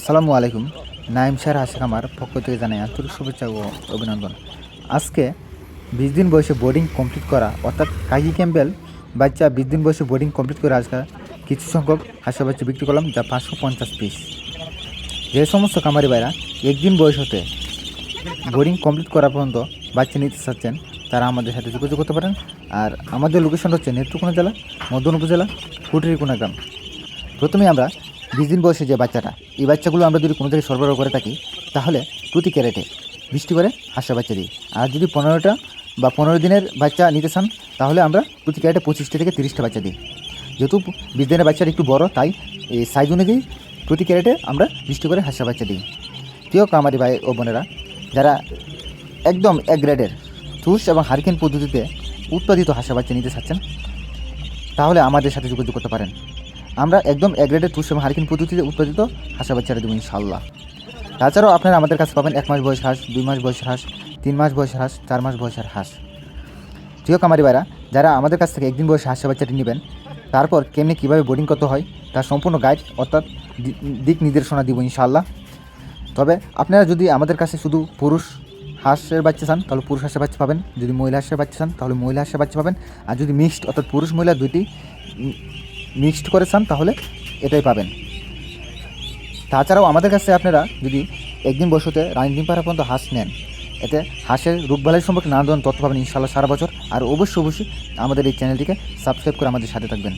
আসসালামু আলাইকুম। নাইম স্যার আশেক আমার পক্ষ থেকে জানাই আন্তরিক শুভেচ্ছা ও অভিনন্দন। আজকে বিশ দিন বয়সে বোর্ডিং কমপ্লিট করা, অর্থাৎ কাকি ক্যাম্বেল বাচ্চা বিশ দিন বয়সে বোর্ডিং কমপ্লিট করে আজকে কিছু সংখ্যক হাঁসা বাচ্চা বিক্রি করলাম, যা পাঁচশো পঞ্চাশ পিস যে সমস্ত কামারি ভাইরা একদিন বয়স হতে বোর্ডিং কমপ্লিট করা পর্যন্ত বাচ্চা নিতে চাচ্ছেন, তারা আমাদের সাথে যোগাযোগ করতে পারেন। আর আমাদের লোকেশন হচ্ছে নেত্রকোনা জেলা, মদন উপজেলা, কুটিরিকোনা গ্রাম। প্রথমে আমরা বিশ দিন বয়সে যে বাচ্চাটা, এই বাচ্চাগুলো আমরা যদি কোনো জায়গায় সরবরাহ করে থাকি, তাহলে প্রতি ক্যারেটে বিশটি করে হাঁসা বাচ্চা দিই। আর যদি পনেরোটা বা পনেরো দিনের বাচ্চা নিতে চান, তাহলে আমরা প্রতি ক্যারেটে পঁচিশটা থেকে তিরিশটা বাচ্চা দিই। যেহেতু বিশ দিনের বাচ্চাটা একটু বড়, তাই এই সাইজ অনুযায়ী প্রতি ক্যারেটে আমরা বিশটি করে হাঁসা বাচ্চা দিই। প্রিয় কামারি ভাই ও বোনেরা, যারা একদম এক গ্রেডের তুষ এবং হারিকেন পদ্ধতিতে উৎপাদিত হাঁসা বাচ্চা নিতে চাচ্ছেন, তাহলে আমাদের সাথে যোগাযোগ করতে পারেন। আমরা একদম এগ্রেডেড তুষ এবং হারিকেন পদ্ধতিতে উৎপাদিত হাঁসা বাচ্চারা দেবো ইনশাল্লাহ তাছাড়াও আপনারা আমাদের কাছে পাবেন এক মাস বয়স হাঁস, দুই মাস বয়সের হাঁস, তিন মাস বয়সের হাঁস, চার মাস বয়সের হাঁস। প্রিয় কামারি ভাইরা, যারা আমাদের কাছ থেকে একদিন বয়সে হাঁসা বাচ্চাটি নেবেন, তারপর কেমনি কীভাবে বোর্ডিং করতে হয়, তার সম্পূর্ণ গাইড অর্থাৎ দিক নির্দেশনা দিব ইনশাআল্লাহ। তবে আপনারা যদি আমাদের কাছে শুধু পুরুষ হাঁসের বাচ্চা চান, তাহলে পুরুষ হাঁসের বাচ্চা পাবেন। যদি মহিলা হাঁসের বাচ্চা চান, তাহলে মহিলা হাঁসের বাচ্চা পাবেন। আর যদি মিক্সড অর্থাৎ পুরুষ মহিলা দুইটি মিক্সড করে চান, তাহলে এটাই পাবেন। তাছাড়াও আমাদের কাছে আপনারা যদি একদিন বসতে রানী ডিম পাড়া পর্যন্ত হাঁস নেন, এতে হাঁসের রোগবালাই সম্পর্কে নানা ধরনের তথ্য পাবেন ইনশাল্লাহ সারা বছর। আর অবশ্যই অবশ্যই আমাদের এই চ্যানেলটিকে সাবস্ক্রাইব করে আমাদের সাথে থাকবেন।